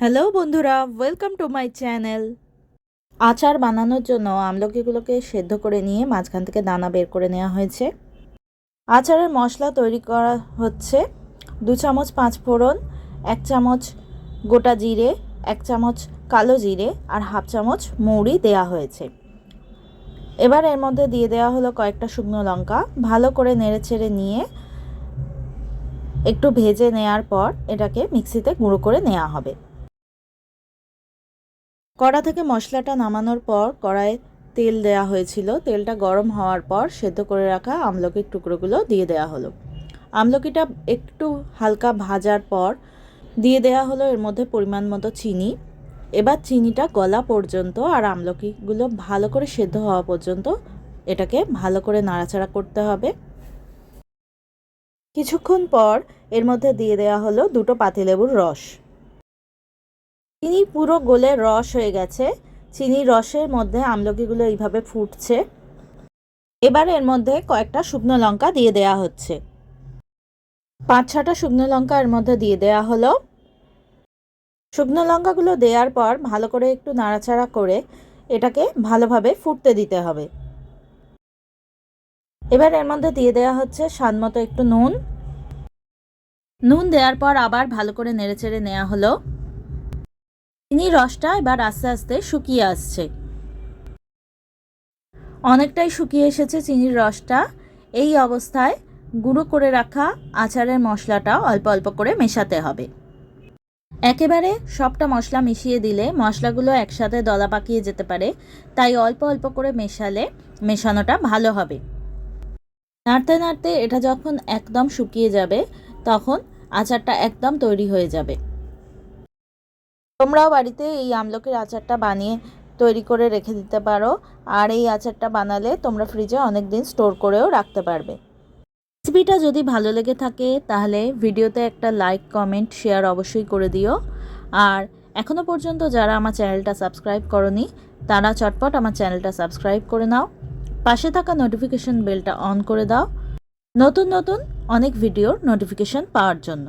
Hello বন্ধুরা welcome to my channel আচার বানানোর জন্য আমলকিগুলোকে সেদ্ধ করে নিয়ে মাঝখান থেকে দানা বের করে নেওয়া হয়েছে। আচারের মশলা তৈরি করা হচ্ছে দু চামচ পাঁচ ফোড়ন, এক চামচ গোটা জিরে, এক চামচ কালো জিরে আর হাফ চামচ মৌরি দেয়া হয়েছে। এবার এর মধ্যে দিয়ে দেওয়া হলো কয়েকটা শুকনো লঙ্কা। ভালো করে নেড়ে ছেড়ে নিয়ে একটু ভেজে নেয়ার পর এটাকে মিক্সিতে গুঁড়ো করে নেওয়া হবে। কড়া থেকে মশলাটা নামানোর পর কড়ায় তেল দেয়া হয়েছিল। তেলটা গরম হওয়ার পর সেদ্ধ করে রাখা আমলকির টুকরোগুলো দিয়ে দেওয়া হলো। আমলকিটা একটু হালকা ভাজার পর দিয়ে দেওয়া হলো এর মধ্যে পরিমাণ মতো চিনি। এবার চিনিটা গলা পর্যন্ত আর আমলকিগুলো ভালো করে সেদ্ধ হওয়া পর্যন্ত এটাকে ভালো করে নাড়াচাড়া করতে হবে। কিছুক্ষণ পর এর মধ্যে দিয়ে দেওয়া হলো দুটো পাতিলেবুর রস। চিনি পুরো গোলে রস হয়ে গেছে। চিনি রসের মধ্যে আমলকিগুলো এইভাবে ফুটছে। এবার এর মধ্যে কয়েকটা শুকনো লঙ্কা দিয়ে দেয়া হচ্ছে। পাঁচ ছটা শুকনো লঙ্কা এর মধ্যে দিয়ে দেয়া হলো। শুকনো লঙ্কাগুলো দেওয়ার পর ভালো করে একটু নাড়াচাড়া করে এটাকে ভালোভাবে ফুটতে দিতে হবে। এবার এর মধ্যে দিয়ে দেওয়া হচ্ছে স্বাদ একটু নুন। নুন দেওয়ার পর আবার ভালো করে নেড়েচেড়ে নেওয়া হলো। চিনির রসটা এবার আস্তে আস্তে শুকিয়ে আসছে। অনেকটাই শুকিয়ে এসেছে চিনির রসটা। এই অবস্থায় গুঁড়ো করে রাখা আচারের মশলাটা অল্প অল্প করে মেশাতে হবে। একেবারে সবটা মশলা মিশিয়ে দিলে মশলাগুলো একসাথে দলা পাকিয়ে যেতে পারে, তাই অল্প অল্প করে মেশালে মেশানোটা ভালো হবে। নাড়তে নাড়তে এটা যখন একদম শুকিয়ে যাবে, তখন আচারটা একদম তৈরি হয়ে যাবে। তোমরাও বাড়িতে এই আমলকির আচারটা বানিয়ে তৈরি করে রেখে দিতে পারো। আর এই আচারটা বানালে তোমরা ফ্রিজে অনেক দিন স্টোর করেও রাখতে পারবে। রেসিপিটা যদি ভালো লেগে থাকে, তাহলে ভিডিওতে একটা লাইক কমেন্ট শেয়ার অবশ্যই করে দিও। আর এখনও পর্যন্ত যারা আমার চ্যানেলটা সাবস্ক্রাইব করনি, তারা চটপট আমার চ্যানেলটা সাবস্ক্রাইব করে নাও। পাশে থাকা নোটিফিকেশন বেলটা অন করে দাও। নতুন নতুন অনেক ভিডিওর নোটিফিকেশন পাওয়ার জন্য।